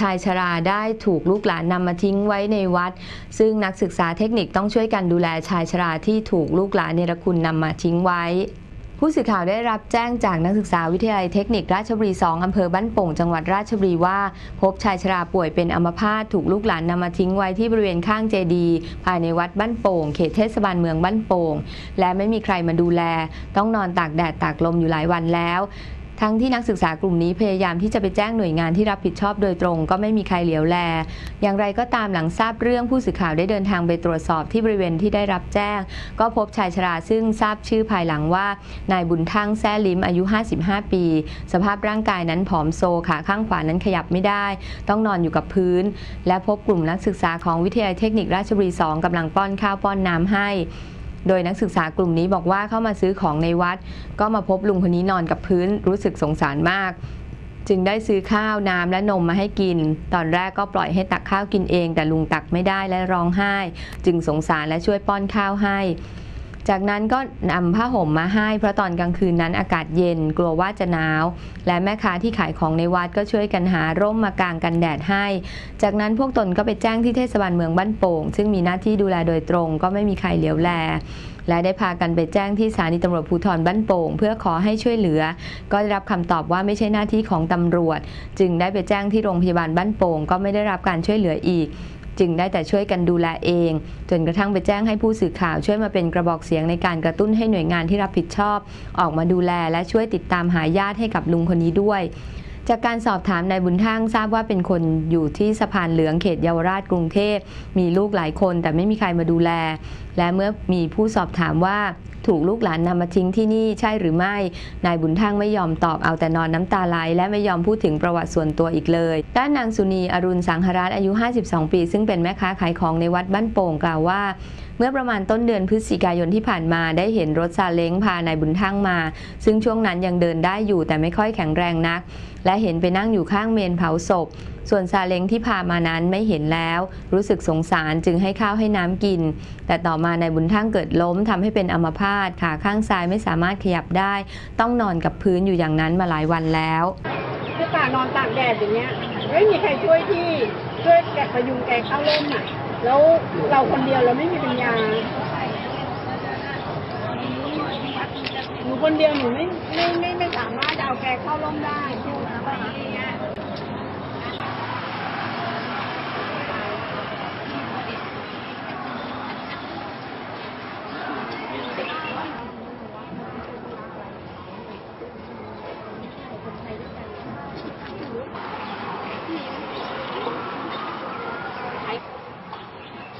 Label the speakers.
Speaker 1: ชายชราได้ถูกลูกหลานนำมาทิ้งไว้ในวัด ซึ่งนักศึกษาเทคนิคต้องช่วยกันดูแลชายชราที่ถูกลูกหลานเนรคุณนำมาทิ้งไว้ผู้สื่อข่าวได้รับแจ้งจากนักศึกษาวิทยาลัยเทคนิคราชบุรี 2 อำเภอบ้านโป่ง จังหวัดราชบุรีว่า พบชายชราป่วยเป็นอัมพาตถูกลูกหลานนำมาทิ้งไว้ที่บริเวณข้างเจดีย์ภายในวัดบ้านโป่ง เขตเทศบาลเมืองบ้านโป่ง และไม่มีใครมาดูแล ต้องนอนตากแดดตากลมอยู่หลายวันแล้ว ทั้งที่นักศึกษากลุ่มนี้พยายามที่จะไปแจ้งหน่วยงานที่รับผิดชอบโดยตรง ก็ไม่มีใครเหลียวแล อย่างไรก็ตามหลังทราบเรื่องผู้สื่อข่าวได้เดินทางไปตรวจสอบที่บริเวณที่ได้รับแจ้ง ก็พบชายชราซึ่งทราบชื่อภายหลังว่านายบุญทั้งแซ่ลิมอายุ 55 ปี สภาพร่างกายนั้นผอมโซขาข้างขวานั้นขยับไม่ได้ ต้องนอนอยู่กับพื้น และพบกลุ่มนักศึกษาของวิทยาลัยเทคนิคราชบุรี2กำลังป้อนข้าวป้อนน้ำให้ โดยนักศึกษากลุ่มนี้บอกว่าเข้ามาซื้อของในวัด ก็มาพบลุงคนนี้นอนกับพื้นรู้สึกสงสารมาก จึงได้ซื้อข้าวน้ำและนมมาให้กิน ตอนแรกก็ปล่อยให้ตักข้าวกินเอง แต่ลุงตักไม่ได้และร้องไห้ จึงสงสารและช่วยป้อนข้าวให้ จากนั้นก็นำผ้าห่มมาให้ เพราะตอนกลางคืนนั้นอากาศเย็นกลัวว่าจะหนาว และแม่ค้าที่ขายของในวัดก็ช่วยกันหาร่มมากางกันแดดให้ จากนั้นพวกตนก็ไปแจ้งที่เทศบาลเมืองบ้านโป่ง ซึ่งมีหน้าที่ดูแลโดยตรงก็ไม่มีใครเหลียวแลและได้พากันไปแจ้งที่สถานีตำรวจภูธรบ้านโป่ง เพื่อขอให้ช่วยเหลือ ก็ได้รับคำตอบว่าไม่ใช่หน้าที่ของตำรวจ จึงได้ไปแจ้งที่โรงพยาบาลบ้านโป่ง ก็ไม่ได้รับการช่วยเหลืออีก จึงได้แต่ช่วยกันดูแลเอง จนกระทั่งไปแจ้งให้ผู้สื่อข่าวช่วยมาเป็นกระบอกเสียงในการกระตุ้นให้หน่วยงานที่รับผิดชอบ ออกมาดูแลและช่วยติดตามหาญาติให้กับลุงคนนี้ด้วย จากการสอบถามนายบุญทั้งทราบว่าเป็นคนอยู่ที่สะพานเหลืองเขตเยาวราชกรุงเทพ มีลูกหลายคนแต่ไม่มีใครมาดูแล และเมื่อมีผู้สอบถามว่าถูกลูกหลานนำมาทิ้งที่นี่ใช่หรือไม่ นายบุญทั้งไม่ยอมตอบเอาแต่นอนน้ำตาไหลและไม่ยอมพูดถึงประวัติส่วนตัวอีกเลย ด้านนางสุนีอรุณสังหรัตอายุ 52 ปี ซึ่งเป็นแม่ค้าขายของในวัดบ้านโป่งกล่าวว่าเมื่อประมาณต้นเดือนพฤศจิกายนที่ผ่านมาได้เห็นรถซาเล้งพานายบุญทั้งมา ซึ่งช่วงนั้นยังเดินได้อยู่แต่ไม่ค่อยแข็งแรงนัก และเห็นไปนั่งอยู่ข้างเมนเผาศพ ส่วนซาเล้งที่พามานั้นไม่เห็นแล้ว รู้สึกสงสารจึงให้ข้าวให้น้ำกิน แต่ต่อมานายบุญทั้งเกิดล้มทำให้เป็นอัมพาตขาข้างซ้ายไม่สามารถขยับได้ ต้องนอนกับพื้นอยู่อย่างนั้นมาหลายวันแล้ว
Speaker 2: คือตานอนตากแดดอย่างเงี้ยไม่มีใครช่วยที่ช่วยแกะประยุงแกเข้าร่มอะแล้วเราคนเดียวเราไม่มีปัญญาหนูคนเดียวหนูไม่ไม่ไม่